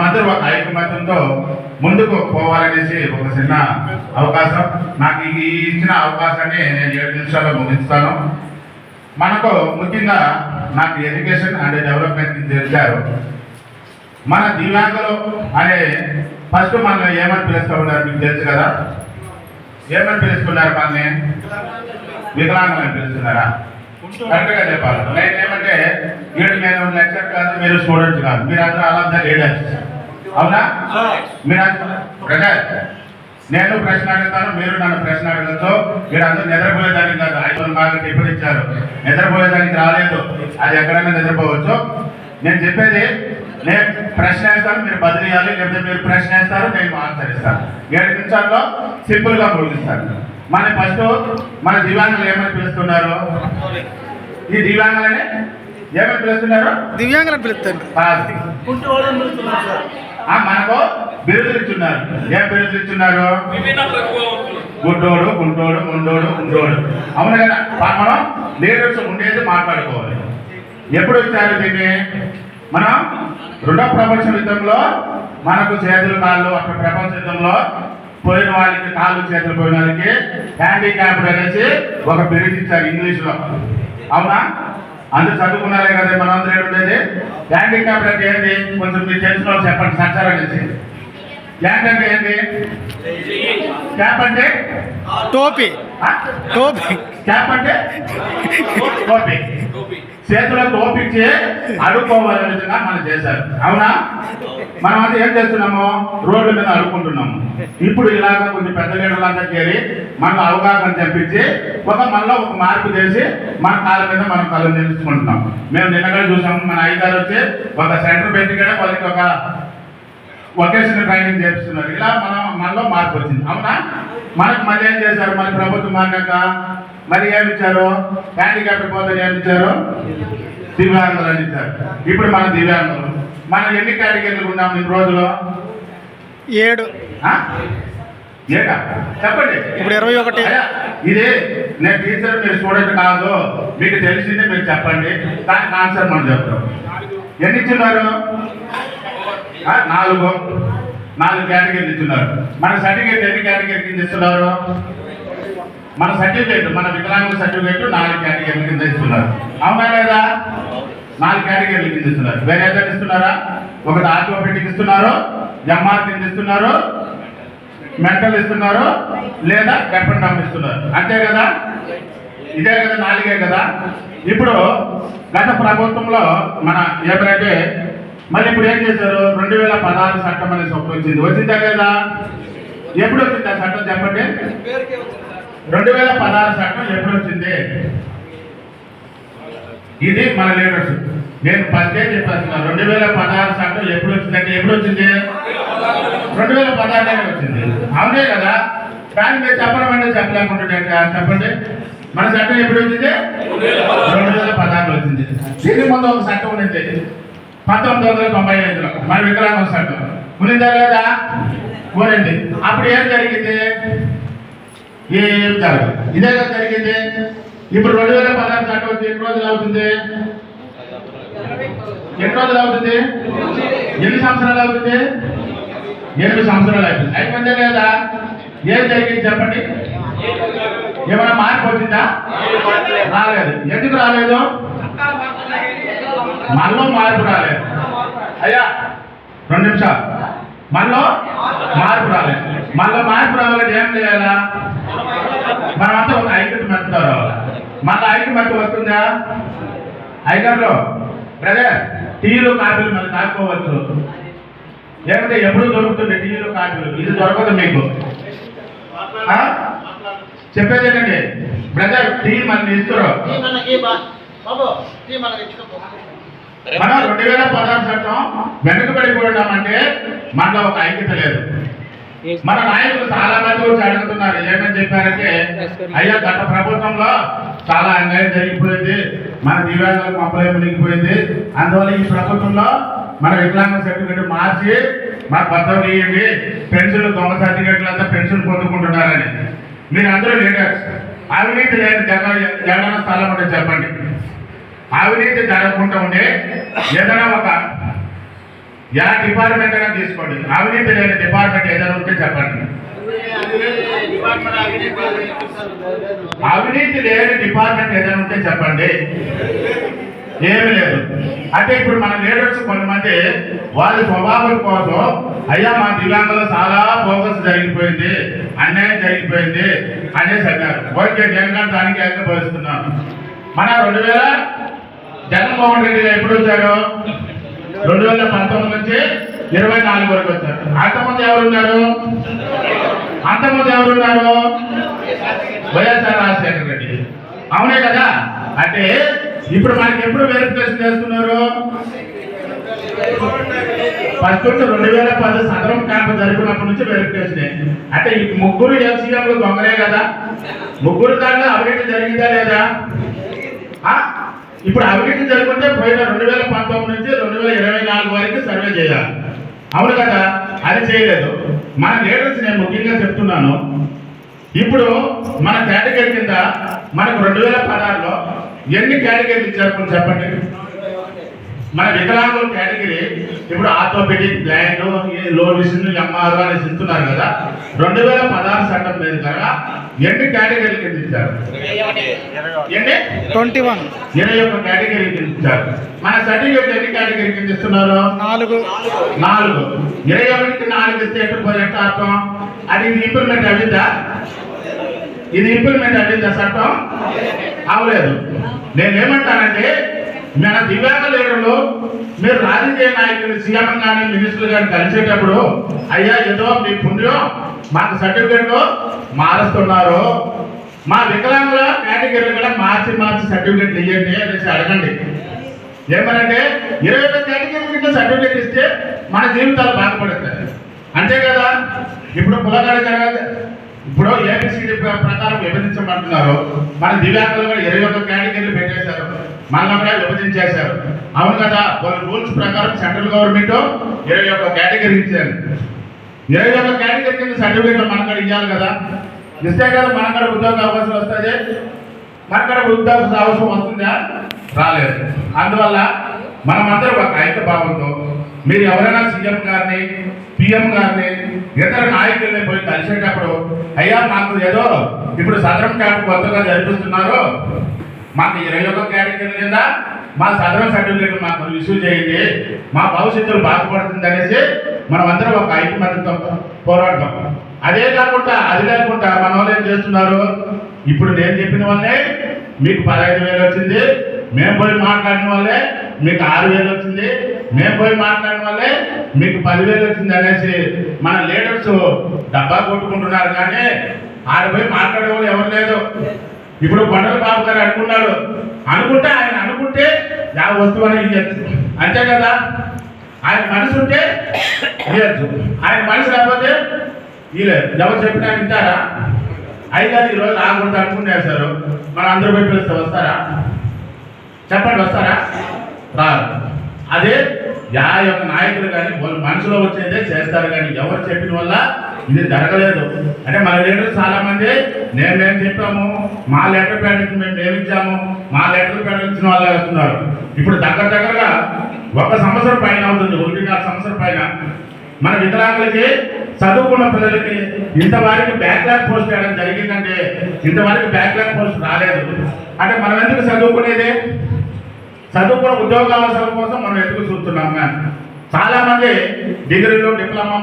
మనమందరూ ఒక ఐకమత్యంతో ముందుకు పోవాలనేసి ఒక చిన్న అవకాశం. నాకు ఈ ఇచ్చిన అవకాశాన్ని నేను ఏడు నిమిషాల్లో ముగిస్తాను. మనకు ముఖ్యంగా నాకు ఎడ్యుకేషన్ అండ్ డెవలప్మెంట్ తెలిసారు మన దివ్యాంగులు అనే ఫస్ట్ మనం ఏమని పిలుస్తూ ఉన్నారు మీకు తెలుసు కదా? ఏమని పిలుస్తున్నారు మనల్ని? వికలాంగులు అని పిలుస్తున్నారా కరెక్ట్గా చెప్పాలి. నేను ఏమంటే వీడు నేను లెక్చర్ కాదు మీరు స్టూడెంట్స్ కాదు. మీరు అందరూ అలా లీడర్స్. అవునా? మీరు బ్రదర్ నేను ప్రశ్న అడుగుతాను మీరు నన్ను ప్రశ్న అడగచ్చు మీరు అందరూ నిద్రపోయేదానికి కాదు. ఐదు బాగా టిఫిన్ ఇచ్చారు నిద్రపోయేదానికి రాలేదు. అది ఎక్కడైనా నిద్రపోవచ్చు. నేను చెప్పేది నేను ప్రశ్న వేస్తాను మీరు బదిలీయాలి లేకపోతే మీరు ప్రశ్న వేస్తారు నేను ఆన్సర్ ఇస్తాను. ఏడు నిమిషాల్లో సింపుల్గా ముగిస్తాను. మన ఫస్ట్ మన దివ్యాంగులు ఏమని పిలుస్తున్నారు? ఈ దివ్యాంగులని ఏమని పిలుస్తున్నారు? దివ్యాంగులను ఆ, మనకు బిరుదులు ఇచ్చున్నారు ఏం బిరుదులు ఇచ్చున్నారు గుడ్డోడు గుంటోడు ముండోడు ఉండోడు అవును కదా మనం లీడర్స్ ఉండేది మాట్లాడుకోవాలి. ఎప్పుడు ఇచ్చారు దీన్ని? మనం రెండో ప్రపంచ యుద్ధంలో మనకు చేతులు కాళ్ళు అక్కడ ప్రపంచ యుద్ధంలో పోయిన వాళ్ళకి కాళ్ళు చేతులు పోయిన వాళ్ళకి హ్యాండిక్యాప్డ్ అనేసి ఒక బిరుదు ఇచ్చారు ఇంగ్లీష్లో. అవునా? అందరు చదువుకున్నారే కదా మనందరూ ఉండేది? హ్యాండిక్యాప్డ్ అంటే ఏంటి? కొంచెం మీరు తెలిసిన చెప్పండి సంచారం చేసి హ్యాండ్ అంటే ఏంటి? క్యాప్ అంటే? టోపీ? టోపీ. క్యాప్ అంటే? టోపీ. చేతిలో టోపిచ్చి అడుక్కోవాలనే విధంగా మనం చేశారు. అవునా? మనం అది ఏం చేస్తున్నాము రోడ్ల మీద అడుక్కుంటున్నాము. ఇప్పుడు ఇలాగ కొంచెం పెద్ద లీడర్లంతా చేరి మనలో అవగాహన తెప్పించి ఒక మనలో ఒక మార్పు చేసి మన కాళ్ళ మీద మనం కళ్ళు నిలుచుకుంటున్నాం. మేము నిన్నగా చూసాము మన అయ్యగారు వచ్చి ఒక సెంటర్ పెట్టి కూడా వాళ్ళకి ఒక వొకేషనల్ ట్రైనింగ్ చేపిస్తున్నారు. ఇలా మనం మనలో మార్పు వచ్చింది. అవునా? మనకు మళ్ళీ ఏం చేశారు? మన ప్రభుత్వం మారినాక మరి ఏమిచ్చారు? హ్యాండిక్యాప్ పోతే ఏమిచ్చారు? దివ్యాంగులు అని ఇచ్చారు ఇప్పుడు మన దివ్యాంగులు. మనం ఎన్ని కేటగిరీలు ఉన్నాం ఈ రోజులో? ఏడు. చెప్పండి. ఇప్పుడు ఇరవై ఒకటి. ఇదే నేను టీచర్ మీరు స్టూడెంట్ కాదు. మీకు తెలిసిందే మీరు చెప్పండి. దానికి ఆన్సర్ మనం చెప్తాం. ఎన్ని ఇచ్చున్నారు? నాలుగు. నాలుగు కేటగిరీలు ఇచ్చున్నారు. మన సర్టిఫికేట్ ఎన్ని కేటగిరీ కింద ఇస్తున్నారు? మన సర్టిఫికేట్ మన వికలాంగుల సర్టిఫికేట్ నాలుగు కేటగిరీల కింద ఇస్తున్నారు. అవునా లేదా? నాలుగు కేటగిరీల కింద ఇస్తున్నారు. వేరే ఏదైనా ఇస్తున్నారా? ఒకటి ఆర్థోపెడిక్ ఇస్తున్నారు? ఎంఆర్ కింద ఇస్తున్నారు? మెంటల్ ఇస్తున్నారు? లేదా డెఫెండమ్ ఇస్తున్నారు. అంతే కదా? ఇదే కదా నాలుగే కదా? ఇప్పుడు గత ప్రభుత్వంలో మన ఎవరైతే మళ్ళీ ఇప్పుడు ఏం చేశారు? రెండు వేల పదహారు చట్టం అనేసి ఒకటి వచ్చింది. వచ్చిందా లేదా? ఎప్పుడు వచ్చింది ఆ చట్టం? చెప్పండి. రెండు వేల పదహారు చట్టం ఎప్పుడు వచ్చింది? ఇది మన లీడర్స్ నేను ఫస్ట్ చెప్పేస్తున్నాను రెండు వేల పదహారు చట్టం ఎప్పుడు వచ్చిందంటే ఎప్పుడు వచ్చింది? రెండు వేల పదహారులోనే వచ్చింది. అవునే కదా? కానీ మీరు చెప్పడం చెప్పలేకుంటుండే చెప్పండి. మన చట్టం ఎప్పుడు వచ్చింది? రెండు వేల పదహారులో వచ్చింది. దీని ముందు ఒక చట్టం ఉండింది పంతొమ్మిది వందల తొంభై ఐదులో మన వికలాంగ చట్టం ఉన్నిందా లేదా? ఉన్నింది. అప్పుడు ఏం జరిగింది? ఏం జరగదు. ఇదే కదా జరిగింది. ఇప్పుడు రెండు వేల పదహారు చట్టం వచ్చి ఎన్ని రోజులు అవుతుంది? ఎన్ని రోజులు అవుతుంది? ఎన్ని సంవత్సరాలు అవుతుంది? ఎనిమిది సంవత్సరాలు అవుతుంది. అయిపోయిందే లేదా? ఏం జరిగింది చెప్పండి. ఏమైనా మార్పు వచ్చిందా? రాలేదు. ఎందుకు రాలేదు? మనలో మార్పు రాలేదు. అయ్యా రెండు నిమిషాలు. మనలో మార్పు రాలేదు. మనలో మార్పు రావాలంటే ఏం చేయాలా? మనమంతా ఒక ఐక్యత మెత్తతో రావాలి? మన ఐక్యమత్య వస్తుందా? ఐకర్లో బ్రదర్ టీలు కాఫీలు మనం తాసుకోవచ్చు లేకపోతే ఎప్పుడు దొరుకుతుంది టీలు కాఫీలు ఇది దొరకదు మీకు? చెప్పేది ఏంటండి? బ్రదర్ టీ మన ఇస్తారు మనం రెండు వేల పదహారు చట్టం వెనుకబడిపోవడం మనలో ఒక ఐక్యత లేదు. మన నాయకులు చాలా మంది వచ్చి అడుగుతున్నారు ఏమని చెప్పారంటే అయ్యా గత ప్రభుత్వంలో చాలా అన్యాయం జరిగిపోయింది. మన దివ్యాంగులకు అప్లై మునిగిపోయింది అందువల్ల ఈ ప్రభుత్వంలో మన వికలాంగ సర్టిఫికెట్ మార్చి మా పద్ధతి ఇవ్వండి పెన్షన్ దొంగ సర్టిఫికెట్లు అంతా పెన్షన్ పొందుకుంటున్నారని. మీరు అందరూ లీడర్స్ అవినీతి లేని జగన్ జగన్ స్థలం ఉంటే చెప్పండి. అవినీతి జరగకుండా ఉండే ఏదైనా ఒక యా డిపార్ట్మెంట్ అయినా తీసుకోండి. అవినీతి లేని డిపార్ట్మెంట్ ఏదైనా ఉంటే చెప్పండి. అవినీతి లేని డిపార్ట్మెంట్ ఏదైనా ఉంటే చెప్పండి. ఏమి లేదు. అంటే ఇప్పుడు మన లీడర్స్ కొంతమంది వాళ్ళ స్వభావం కోసం అయ్యా మా దివ్యాంగంలో చాలా ఫోకస్ జరిగిపోయింది అన్యాయం జరిగిపోయింది అనేసి అన్నారు. ఓకే నేను దానికి ఏకపరుస్తున్నాను మన రెండు వేల జగన్మోహన్ రెడ్డి ఎప్పుడు వచ్చారు? రెండు వేల పంతొమ్మిది నుంచి ఇరవై నాలుగు వరకు వచ్చారు. అంతకుముందు ఎవరున్నారు? అంతకుముందు ఎవరున్నారు? వైఎస్ఆర్ రాజశేఖర రెడ్డి. అవునే కదా? అంటే ఇప్పుడు మనకి ఎప్పుడు వెరిఫికేషన్ చేస్తున్నారు? ఫస్ట్ రెండు వేల పది సదరం క్యాంప్ జరిపినప్పటి నుంచి వెరిఫికేషన్ అంటే ఈ ముగ్గురు ఎల్సీఎంలు దొంగలే కదా? ముగ్గురు దాంట్లో అవినీతి జరిగిందా లేదా? ఇప్పుడు అవినీతి జరుగుతుంటే పోయిన రెండు వేల పంతొమ్మిది నుంచి రెండు వేల ఇరవై నాలుగు వరకు సర్వే చేయాలి. అవును కదా? అది చేయలేదు. మన లీడర్స్ నేను ముఖ్యంగా చెప్తున్నాను. ఇప్పుడు మన కేటగిరీ కింద మనకు రెండు వేల పదహారులో ఎన్ని కేటగిరీలు ఇచ్చారు చెప్పండి. మన వికలాంగుల కేటగిరీ ఇప్పుడు ఆర్థోపెడిక్ బ్లైండ్లో విషన్ ఎంఆర్ అనేసి ఇస్తున్నారు కదా. రెండు వేల పదహారు చట్టం మీద కదా ఎన్ని కేటగిరీలు కింద ఇచ్చారు ఎన్ని? Twenty one. ఇరవై ఒక్క కేటగిరీ కింద ఇచ్చారు మన సర్టిఫికేట్ ఎన్ని కేటగిరీ కింద ఇస్తున్నారు నాలుగు. నాలుగు. ఇరవై ఒకటికి నాలుగు ఇస్తే పోయి ఎట్లా అర్థం అది ఇది ఇంప్లిమెంట్ అవ్విందా ఇది ఇంప్లిమెంట్ అవ్విందా చట్టం? అవలేదు నేనేమంటానంటే మన దివ్యాంగ లీడర్లు మీరు రాజకీయ నాయకులు సీఎం కానీ మినిస్టర్ కానీ కలిసేటప్పుడు అయ్యా ఏదో మీ పుణ్యం మాకు సర్టిఫికెట్లు మారుస్తున్నారు. మా వికలాంగుల కేటగిరీలు కూడా మార్చి మార్చి సర్టిఫికెట్లు ఇవ్వండి అనేసి అడగండి. ఏమనంటే ఇరవై ఒక్క కేటగిరీల కింద సర్టిఫికేట్ ఇస్తే మన జీవితాలు బాధపడతాయి అంతే కదా? ఇప్పుడు కులగాడ జరగదు ఇప్పుడు ఏబిసిడి ప్రకారం విభజించమంటున్నారు మన దివ్యాంగులు కూడా ఇరవై ఒక్క కేటగిరీలు పెట్టేశారు. మళ్ళీ కూడా విభజించేశారు. అవును కదా కొన్ని రూల్స్ ప్రకారం సెంట్రల్ గవర్నమెంట్ ఇరవై ఒక్క కేటగిరీ ఇచ్చారు. ఇరవై ఒక్క కేటగిరీ కింద సర్టిఫికేట్ మన కూడా ఇవ్వాలి కదా. ఇస్తే కదా మన కూడా ఉద్యోగ అవకాశం వస్తుంది. మన కూడా ఉద్యోగ అవసరం వస్తుందా? రాలేదు. అందువల్ల మనమందరం ఒక ఐక్య భావంతో మీరు ఎవరైనా సీఎం గారిని పిఎం గారిని ఇతర నాయకుల్ని పోయి కలిసేటప్పుడు అయ్యా మాకు ఏదో ఇప్పుడు సదరం క్యాంప్ కొత్తగా జరిపిస్తున్నారు. మాకు ఇరవై ఒక్క క్యాటగిరీ కింద మా సదరం సర్టిఫికేట్ మాకు ఇష్యూ చేయండి. మా భవిష్యత్తులో బాగుపడుతుంది అనేసి మనం అందరం ఒక ఐక్యమత్యంతో పోరాడతాం. అదే కాకుండా అది లేకుండా మన వాళ్ళు ఏం చేస్తున్నారు? ఇప్పుడు నేను చెప్పిన వాళ్ళే మీకు పదహైదు వేలు వచ్చింది. మేము పోయి మాట్లాడిన వాళ్ళే మీకు ఆరు వేలు వచ్చింది మేము పోయి మాట్లాడడం వల్లే మీకు పదివేలు వచ్చింది అనేసి మన లీడర్స్ డబ్బా కొట్టుకుంటున్నారు. కానీ ఆడ పోయి మాట్లాడే వాళ్ళు ఎవరు లేదు ఇప్పుడు కొండల బాబు గారు అనుకున్నాడు. అనుకుంటే ఆయన అనుకుంటే యా వస్తువు అని ఇవ్వచ్చు అంతే కదా? ఆయన మనసు ఉంటే ఇవ్వచ్చు ఆయన మనసు లేకపోతే ఇలేదు ఎవరు చెప్పినా వింటారా? అయిగారు ఈరోజు రాకూడదు అనుకునేసారు మన అందరూ పోయి పిలిస్తే వస్తారా? చెప్పండి వస్తారా? అదే యా యొక్క నాయకులు కానీ మనసులో వచ్చేదే చేస్తారు కానీ ఎవరు చెప్పిన వల్ల ఇది జరగలేదు. అంటే మన లీడర్స్ చాలా మంది నేను మేము చెప్పాము? మా లెటర్ పేడించి మేము మేము మా లెటర్ ప్యాడ్ ఇచ్చిన వాళ్ళు వస్తున్నారు. ఇప్పుడు దగ్గర దగ్గరగా ఒక సంవత్సరం పైన అవుతుంది ఒకటిన్నర సంవత్సరం పైన. మన వికలాంగులకి చదువుకున్న పిల్లలకి ఇంతవరకు బ్యాక్లాగ్ పోస్ట్ వేయడం జరిగిందంటే ఇంతవరకు బ్యాక్లాగ్ పోస్ట్ రాలేదు. అంటే మనం ఎందుకు చదువుకునేది? చదువుకున్న ఉద్యోగ అవసరం కోసం మనం ఎదుగు చూస్తున్నాం కానీ చాలా మంది డిగ్రీలు డిప్లొమా